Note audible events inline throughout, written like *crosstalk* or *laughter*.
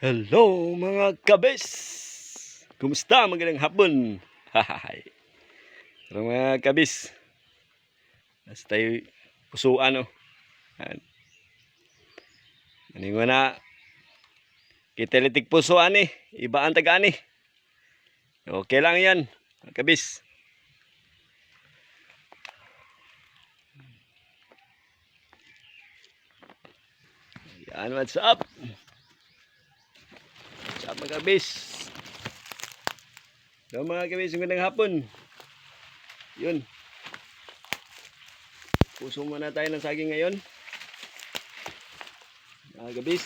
Hello mga kabes! Kumusta? Magandang hapon! *laughs* Hahahay! Pero mga kabes, nasa tayo pusuan o. Yan. Maningo na, kitalitik pusuan eh. Iba ang tagaan eh. Okay lang yan, mga kabes. Yan, what's up? Sa mga kabis. Hello mga kabis, magandang hapon. Yun. Puso muna tayo ng saging ngayon. Mga kabis.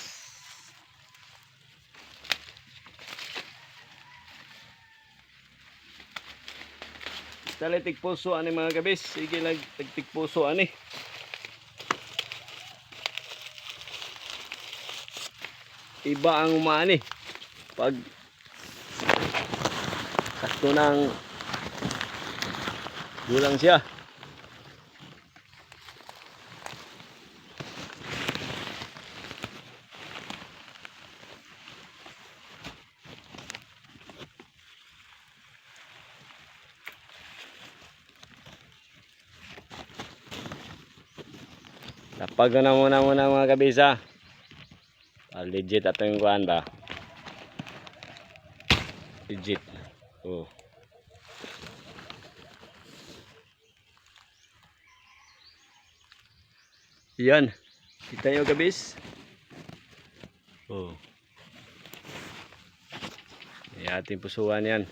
Talatik puso ani mga kabis. Sige lang tagtik puso ani. Iba ang umani pag sakto ng gulang siya. Tapag na muna muna mga kabisa. Ah, legit ato yung kuhan ba? Legit. Oh. Yan. Kita nyo kabis? Oh. Ay ating pusuan yan.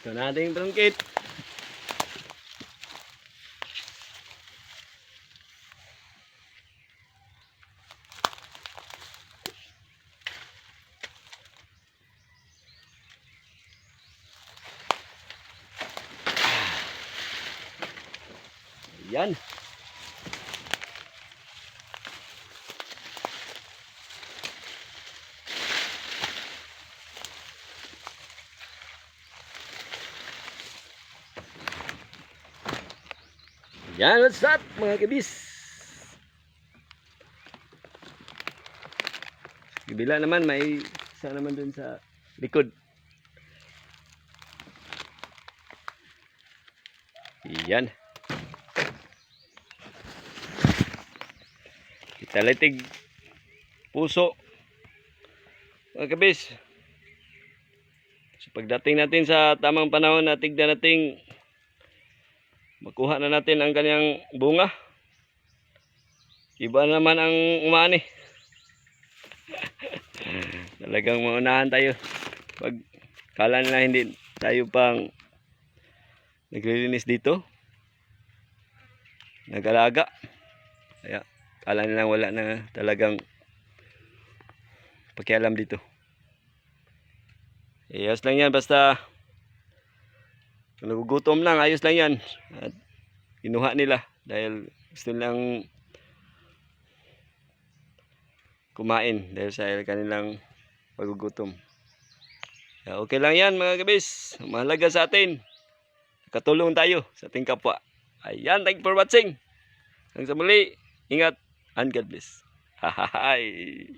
Ito na ating trungkit. Yan. Yan, what's up mga kabis? Kabila naman, may isa naman dun sa likod. Yan. Kitalitig puso. Mga kabis. So pagdating natin sa tamang panahon na tignan nating makuha na natin ang kanyang bunga. Iba naman ang umani. *laughs* Talagang maunahan tayo. Pag kala nila hindi tayo pang naglilinis dito. Nagalaga. Kaya kala nila wala na talagang pakialam dito. Ayos lang yan basta nagugutom lang, ayos lang yan. At kinuha nila dahil gusto nilang kumain dahil sa kanilang pagugutom. Okay lang yan mga kabis. Mahalaga sa atin. Katulong tayo sa ating kapwa. Ayan, thank you for watching. Hanggang sa muli, ingat and God bless. *laughs* Hahahay.